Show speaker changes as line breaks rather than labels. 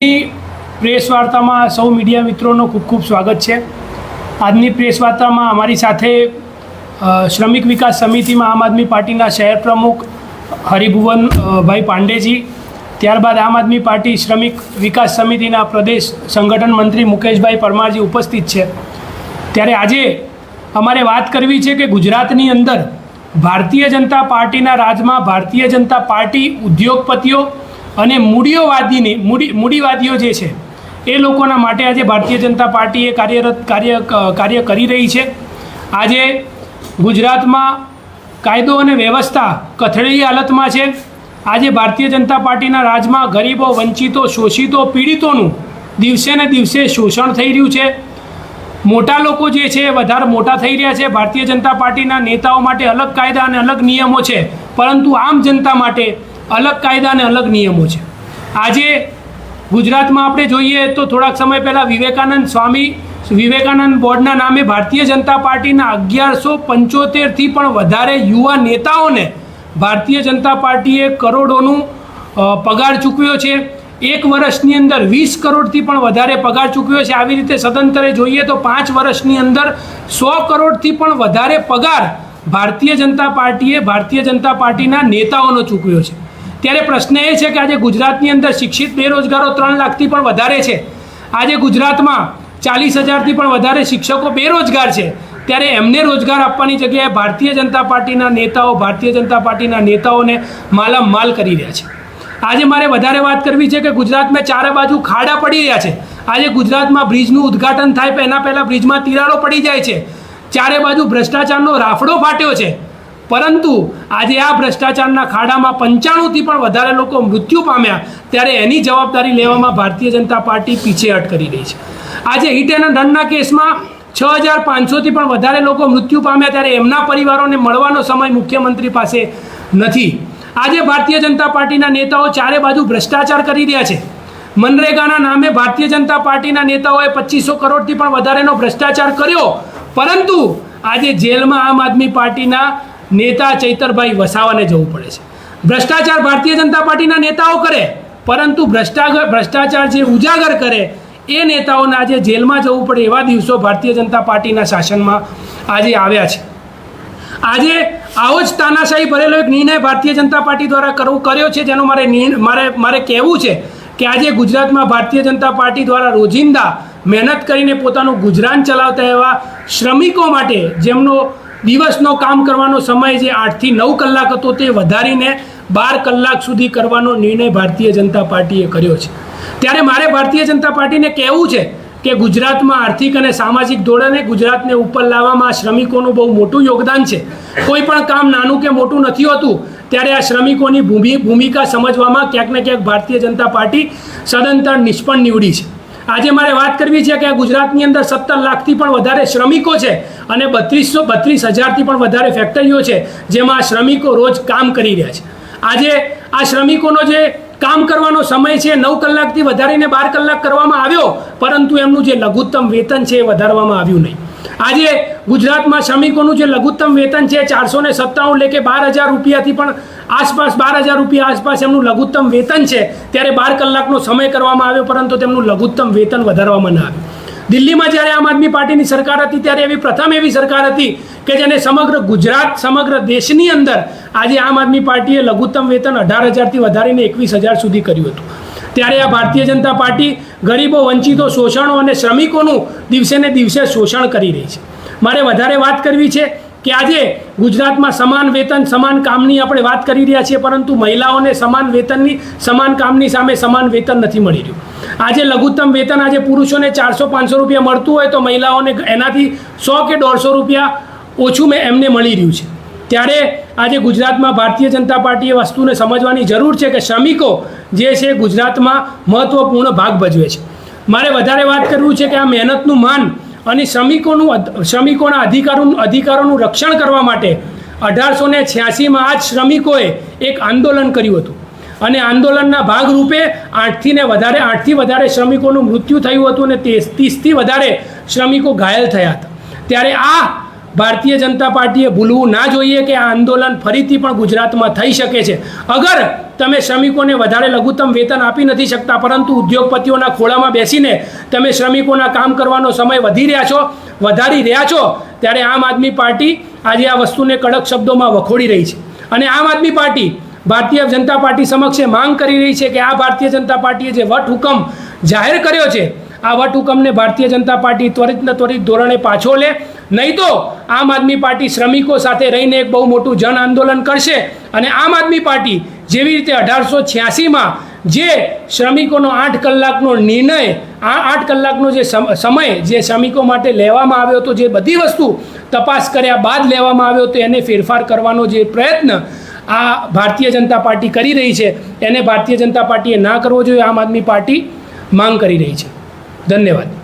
Press વાર્તામાં સૌ media મિત્રોનો ખૂબ ખૂબ સ્વાગત છે. આજની પ્રેસ વાર્તામાં અમારી સાથે શ્રમિક વિકાસ સમિતિમાં આમ આદમી પાર્ટીના શહેર પ્રમુખ હરિભુવન ભાઈ પાંડેજી, ત્યારબાદ આમ આદમી પાર્ટી શ્રમિક વિકાસ સમિતિના પ્રદેશ સંગઠન મંત્રી મુકેશભાઈ પરમારજી ઉપસ્થિત છે. ત્યારે આજે અમારે વાત કરવી છે કે ગુજરાતની અંદર ભારતીય જનતા પાર્ટીના રાજમાં ભારતીય જનતા પાર્ટી ઉદ્યોગપતિઓ અને મૂડીઓવાદીને મૂડી, મૂડીવાદીઓ જે છે, એ લોકોના માટે આજે ભારતીય જનતા પાર્ટી એ કાર્યરત, કાર્ય કાર્ય કરી રહી છે. આજે ગુજરાતમાં કાયદો અને વ્યવસ્થા કથળેલી હાલતમાં છે. આજે ભારતીય જનતા પાર્ટીના રાજમાં ગરીબો, વંચિતો, શોષિતો, પીડિતોનું દિવસે ને દિવસે શોષણ થઈ રહ્યું છે. મોટા લોકો જે છે એ વધારે મોટા થઈ રહ્યા છે. ભારતીય જનતા પાર્ટીના નેતાઓ માટે અલગ કાયદા અને અલગ નિયમો છે. પરંતુ આમ જનતા માટે અલગ કાયદા અને અલગ નિયમો છે. આજે ગુજરાતમાં આપણે જોઈએ તો થોડાક સમય પહેલાં વિવેકાનંદ સ્વામી, વિવેકાનંદ બોર્ડના નામે ભારતીય જનતા પાર્ટીના અગિયારસો પંચોતેરથી પણ વધારે યુવા નેતાઓને ભારતીય જનતા પાર્ટીએ કરોડોનું પગાર ચૂકવ્યો છે. એક વર્ષની અંદર વીસ કરોડથી પણ વધારે પગાર ચૂકવ્યો છે. આવી રીતે સદંતરે જોઈએ તો પાંચ વર્ષની અંદર સો કરોડથી પણ વધારે પગાર ભારતીય જનતા પાર્ટીએ, ભારતીય જનતા પાર્ટીના નેતાઓનો ચૂકવ્યો છે. ત્યારે પ્રશ્ન એ છે કે આજે ગુજરાતની અંદર શિક્ષિત બેરોજગારો ત્રણ લાખથી પણ વધારે છે. આજે ગુજરાતમાં ચાલીસ હજારથી પણ વધારે શિક્ષકો બેરોજગાર છે. ત્યારે એમને રોજગાર આપવાની જગ્યાએ ભારતીય જનતા પાર્ટીના નેતાઓ, ભારતીય જનતા પાર્ટીના નેતાઓને માલામાલ કરી રહ્યા છે. આજે મારે વધારે વાત કરવી છે કે ગુજરાતમાં ચારે બાજુ ખાડા પડી રહ્યા છે. આજે ગુજરાતમાં બ્રિજનું ઉદ્ઘાટન થાય એના પહેલાં બ્રિજમાં તિરાડો પડી જાય છે. ચારે બાજુ ભ્રષ્ટાચારનો રાફડો ફાટ્યો છે. પરંતુ આજે આ ભ્રષ્ટાચારના ખાડામાં પંચાણુંથી પણ વધારે લોકો મૃત્યુ પામ્યા ત્યારે એની જવાબદારી લેવામાં ભારતીય જનતા પાર્ટી પીછેહટ કરી રહી છે. આજે હિટ એન્ડ રનના કેસમાં છ હજાર પાંચસોથી પણ વધારે લોકો મૃત્યુ પામ્યા ત્યારે એમના પરિવારોને મળવાનો સમય મુખ્યમંત્રી પાસે નથી. આજે ભારતીય જનતા પાર્ટીના નેતાઓ ચારે બાજુ ભ્રષ્ટાચાર કરી રહ્યા છે. મનરેગાના નામે ભારતીય જનતા પાર્ટીના નેતાઓએ પચીસો કરોડથી પણ વધારેનો ભ્રષ્ટાચાર કર્યો. પરંતુ આજે જેલમાં આમ આદમી પાર્ટીના નેતા ચૈતરભાઈ વસાવાને જવું પડે છે. ભ્રષ્ટાચાર ભારતીય જનતા પાર્ટીના નેતાઓ કરે, પરંતુ ભ્રષ્ટાચાર ભ્રષ્ટાચાર જે ઉજાગર કરે, એ નેતાઓને આજે જેલમાં જવું પડે એવા દિવસો ભારતીય જનતા પાર્ટીના શાસનમાં આજે આવ્યા છે. આજે આવો જ તાનાશાહી ભરેલો એક નિર્ણય ભારતીય જનતા પાર્ટી દ્વારા કરવું કર્યો છે, જેનો મારે મારે મારે કહેવું છે કે આજે ગુજરાતમાં ભારતીય જનતા પાર્ટી દ્વારા રોજિંદા મહેનત કરીને પોતાનું ગુજરાન ચલાવતા એવા શ્રમિકો માટે જેમનો દિવસનો કામ કરવાનો સમય જે આઠથી નવ કલાક હતો તે વધારીને બાર કલાક સુધી કરવાનો નિર્ણય ભારતીય જનતા પાર્ટીએ કર્યો છે. ત્યારે મારે ભારતીય જનતા પાર્ટીને કહેવું છે કે ગુજરાતમાં આર્થિક અને સામાજિક ધોરણે ગુજરાતને ઉપર લાવવામાં શ્રમિકોનું બહુ મોટું યોગદાન છે. કોઈ પણ કામ નાનું કે મોટું નથી હોતું, ત્યારે આ શ્રમિકોની ભૂમિ ભૂમિકા સમજવામાં ક્યાંક ને ક્યાંક ભારતીય જનતા પાર્ટી સદંતર નિષ્ફળ નીવડી છે. આજે મારે વાત કરવી છે કે ગુજરાતની અંદર સત્તર લાખથી પણ વધારે શ્રમિકો છે અને બત્રીસો બત્રીસ હજારથી પણ વધારે ફેક્ટરીઓ છે જેમાં શ્રમિકો રોજ કામ કરી રહ્યા છે. આજે આ શ્રમિકોનો જે કામ કરવાનો સમય છે, નવ કલાકથી વધારીને બાર કલાક કરવામાં આવ્યો, પરંતુ એમનું જે લઘુત્તમ વેતન છે એ વધારવામાં આવ્યું નહીં. આજે ગુજરાતમાં શ્રમિકોનું જે લઘુત્તમ વેતન છે, ચારસો ને સત્તાવન એટલે કે બાર હજાર રૂપિયાથી પણ આસપાસ, બાર હજાર રૂપિયા આસપાસ એમનું લઘુત્તમ વેતન છે, ત્યારે બાર કલાકનો સમય કરવામાં આવ્યો, પરંતુ તેમનું લઘુત્તમ વેતન વધારવામાં ન આવ્યું. દિલ્હીમાં જ્યારે આમ આદમી પાર્ટીની સરકાર હતી, ત્યારે એવી પ્રથમ એવી સરકાર હતી કે જેને સમગ્ર ગુજરાત, સમગ્ર દેશની અંદર આજે આમ આદમી પાર્ટીએ લઘુત્તમ વેતન અઢાર હજારથી વધારીને એકવીસ હજાર સુધી કર્યું હતું. ત્યારે આ ભારતીય જનતા પાર્ટી ગરીબો, વંચિતો, શોષણો અને શ્રમિકોનું દિવસે ને દિવસે શોષણ કરી રહી છે. મારે વધારે વાત કરવી છે કે આજે ગુજરાતમાં સમાન વેતન, સમાન કામની આપણે વાત કરી રહ્યા છીએ, પરંતુ મહિલાઓને સમાન વેતનની, સમાન કામની સામે સમાન વેતન નથી મળી રહ્યું. આજે લઘુત્તમ વેતન આજે પુરુષોને ચારસો, પાંચસો રૂપિયા મળતું હોય તો મહિલાઓને એનાથી સો કે દોઢસો રૂપિયા ઓછું મેં એમને મળી રહ્યું છે. ત્યારે આજે ગુજરાતમાં ભારતીય જનતા પાર્ટી એ વસ્તુને સમજવાની જરૂર છે કે શ્રમિકો જે છે ગુજરાતમાં મહત્ત્વપૂર્ણ ભાગ ભજવે છે. મારે વધારે વાત કરવું છે કે આ મહેનતનું માન અને શ્રમિકોનું શ્રમિકોના અધિકારોનું અધિકારોનું રક્ષણ કરવા માટે અઢારસો ને છ્યાસીમાં આ જ શ્રમિકોએ એક આંદોલન કર્યું હતું. અને આંદોલનના ભાગરૂપે આઠથી ને વધારે, આઠથી વધારે શ્રમિકોનું મૃત્યુ થયું હતું અને ત્રીસથી વધારે શ્રમિકો ઘાયલ થયા હતા. ત્યારે આ ભારતીય જનતા પાર્ટીએ ભૂલવું ના જોઈએ કે આ આંદોલન ફરીથી પણ ગુજરાતમાં થઈ શકે છે. અગર તમે શ્રમિકોને વધારે લઘુત્તમ વેતન આપી નથી શકતા, પરંતુ ઉદ્યોગપતિઓના ખોળામાં બેસીને તમે શ્રમિકોના કામ કરવાનો સમય વધી રહ્યા છો, વધારી રહ્યા છો, ત્યારે આમ આદમી પાર્ટી આજે આ વસ્તુને કડક શબ્દોમાં વખોડી રહી છે. અને આમ આદમી પાર્ટી ભારતીય જનતા પાર્ટી સમક્ષ માંગ કરી રહી છે કે આ ભારતીય જનતા પાર્ટીએ જે વટ હુકમ જાહેર કર્યો છે, આ વટ હુકમને ભારતીય જનતા પાર્ટી ત્વરિત ને ત્વરિત ધોરણે પાછો લે નહીં તો આમ આદમી પાર્ટી શ્રમિકો સાથે રહીને એક બહુ મોટું જન આંદોલન કરશે અને આમ આદમી પાર્ટી જેવી રીતે અઢારસો છ્યાસીમાં જે શ્રમિકોનો આઠ કલાકનો નિર્ણય, આ આઠ કલાકનો જે સમ- સમય જે શ્રમિકો માટે લેવામાં આવ્યો હતો, જે બધી વસ્તુ તપાસ કર્યા બાદ લેવામાં આવ્યો હતો, એને ફેરફાર કરવાનો જે પ્રયત્ન આ ભારતીય જનતા પાર્ટી કરી રહી છે, એને ભારતીય જનતા પાર્ટીએ ના કરવો જોઈએ, આમ આદમી પાર્ટી માંગ કરી રહી છે. ધન્યવાદ.